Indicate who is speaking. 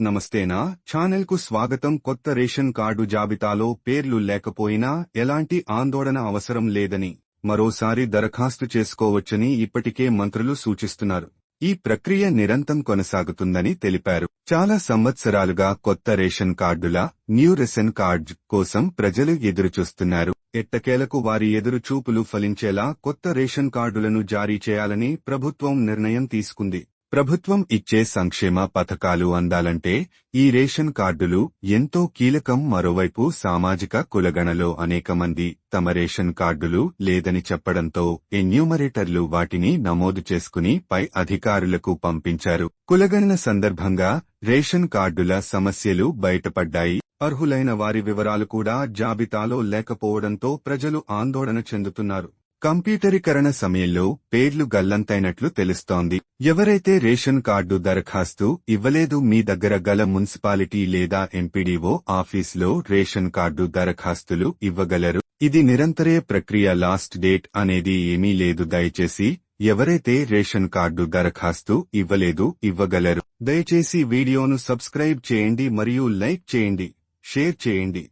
Speaker 1: నమస్తేనా? ఛానల్కు స్వాగతం. కొత్త రేషన్ కార్డు జాబితాలో పేర్లు లేకపోయినా ఎలాంటి ఆందోళన అవసరం లేదని మరోసారి దరఖాస్తు చేసుకోవచ్చని ఇప్పటికే మంత్రులు సూచిస్తున్నారు. ఈ ప్రక్రియ నిరంతరం కొనసాగుతుందని తెలిపారు. చాలా సంవత్సరాలుగా కొత్త రేషన్ కార్డుల న్యూ రేషన్ కార్డ్ కోసం ప్రజలు ఎదురుచూస్తున్నారు. ఎట్టకేలకు వారి ఎదురుచూపులు ఫలించేలా కొత్త రేషన్ కార్డులను జారీ చేయాలని ప్రభుత్వం నిర్ణయం తీసుకుంది. ప్రభుత్వం ఇచ్చే సంక్షేమ పథకాలు అందాలంటే ఈ రేషన్ కార్డులు ఎంతో కీలకం. మరోవైపు సామాజిక కులగణలో అనేక మంది తమ రేషన్ కార్డులు లేదని చెప్పడంతో ఎన్యూమరేటర్లు వాటిని నమోదు చేసుకుని పై అధికారులకు పంపించారు. కులగణన సందర్భంగా రేషన్ కార్డుల సమస్యలు బయటపడ్డాయి. అర్హులైన వారి వివరాలు కూడా జాబితాలో లేకపోవడంతో ప్రజలు ఆందోళన చెందుతున్నారు. కంప్యూటరీకరణ సమయంలో పేర్లు గల్లంతైనట్లు తెలుస్తోంది. ఎవరైతే రేషన్ కార్డు దరఖాస్తు ఇవ్వలేదు మీ దగ్గర గల మున్సిపాలిటీ లేదా ఎంపీడీఓ ఆఫీసులో రేషన్ కార్డు దరఖాస్తులు ఇవ్వగలరు. ఇది నిరంతరే ప్రక్రియ లాస్ట్ డేట్ అనేది ఏమీ లేదు. దయచేసి ఎవరైతే రేషన్ కార్డు దరఖాస్తు ఇవ్వలేదు ఇవ్వగలరు. దయచేసి వీడియోను సబ్స్క్రైబ్ చేయండి మరియు లైక్ చేయండి షేర్ చేయండి.